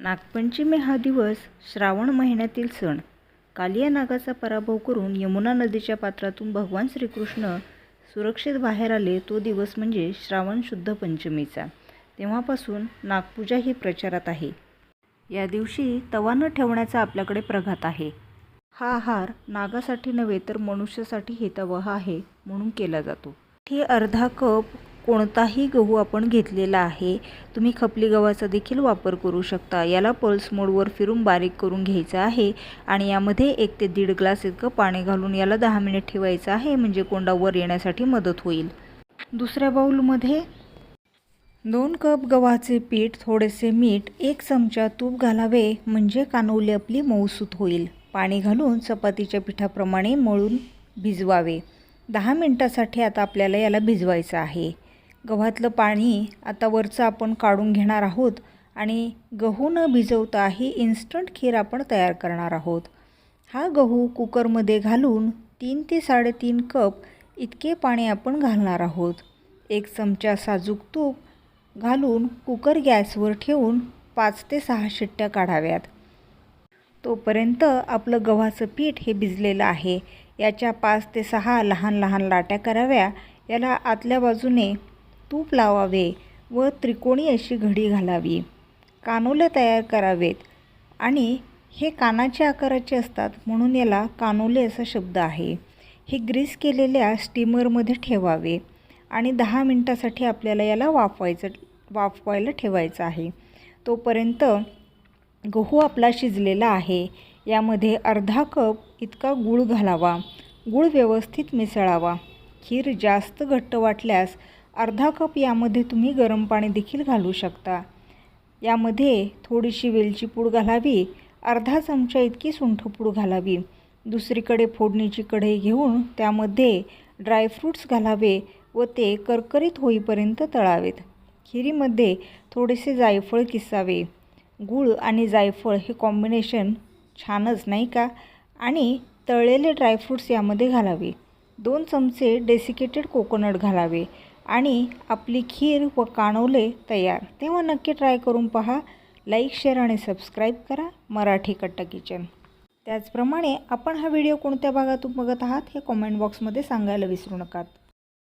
नागपंचमी हा दिवस श्रावण महिन्यातील सण. कालिया नागाचा पराभव करून यमुना नदीच्या पात्रातून भगवान श्रीकृष्ण सुरक्षित बाहेर आले तो दिवस म्हणजे श्रावण शुद्ध पंचमीचा. तेव्हापासून नागपूजा ही प्रचारात आहे. या दिवशी तवा न ठेवण्याचा आपल्याकडे प्रघात आहे. हा आहार नागासाठी नव्हे तर मनुष्यासाठी हितवह आहे म्हणून केला जातो. हे अर्धा कप कोणताही गहू आपण घेतलेला आहे तुम्ही खपली गव्हाचा देखील वापर करू शकता. याला पल्स मोडवर फिरून बारीक करून घ्यायचं आहे आणि यामध्ये एक ते दीड ग्लास इतकं पाणी घालून याला दहा मिनिट ठेवायचं आहे म्हणजे कोंडा वर येण्यासाठी मदत होईल. दुसऱ्या बाऊलमध्ये दोन कप गव्हाचे पीठ थोडेसे मीठ एक चमचा तूप घालावे म्हणजे कानवली आपली मऊसूत होईल. पाणी घालून चपातीच्या पिठाप्रमाणे मळून भिजवावे. दहा मिनटासाठी आता आपल्याला याला भिजवायचं आहे. गव्हातलं पाणी आता वरचं आपण काढून घेणार आहोत आणि गहू न भिजवता ही इन्स्टंट खीर आपण तयार करणार आहोत. हा गहू कुकरमध्ये घालून तीन ते साडेतीन कप इतके पाणी आपण घालणार आहोत. एक चमचा साजूक तूप घालून कुकर गॅसवर ठेवून पाच ते सहा शिट्ट्या काढाव्यात. तोपर्यंत आपलं गव्हाचं पीठ हे भिजलेलं आहे. याच्या पाच ते सहा लहान लहान लाट्या कराव्या. याला आतल्या बाजूने तूप लावावे व त्रिकोणी अशी घडी घालावी. कानोले तयार करावेत. आणि हे कानाच्या आकाराचे असतात म्हणून याला कानोले असा शब्द आहे. हे ग्रीस केलेल्या स्टीमरमध्ये ठेवावे आणि दहा मिनटासाठी आपल्याला याला वाफवायचं वाफवायला ठेवायचं आहे. तोपर्यंत गहू आपला शिजलेला आहे. यामध्ये अर्धा कप इतका गूळ घालावा. गूळ व्यवस्थित मिसळावा. खीर जास्त घट्ट वाटल्यास अर्धा कप यामध्ये तुम्ही गरम पाणी देखील घालू शकता. यामध्ये थोडीशी वेलची पूड घालावी अर्धा चमचा इतकी सुंठपूड घालावी. दुसरीकडे फोडणीची कढई घेऊन त्यामध्ये ड्रायफ्रूट्स घालावे व ते करकरीत होईपर्यंत तळावेत. खिरीमध्ये थोडेसे जायफळ किसावे. गूळ आणि जायफळ हे कॉम्बिनेशन छानच नाही का? आणि तळलेले ड्रायफ्रूट्स यामध्ये घालावे. दोन चमचे डेसिकेटेड कोकोनट घालावे आणि आपली खीर व कानवले तयार. तेव्हा नक्की ट्राय करून पहा. लाईक शेअर आणि सबस्क्राईब करा. मराठी कट्टा किचन त्याचप्रमाणे आपण हा व्हिडिओ कोणत्या भागातून बघत आहात हे कॉमेंट बॉक्समध्ये सांगायला विसरू नका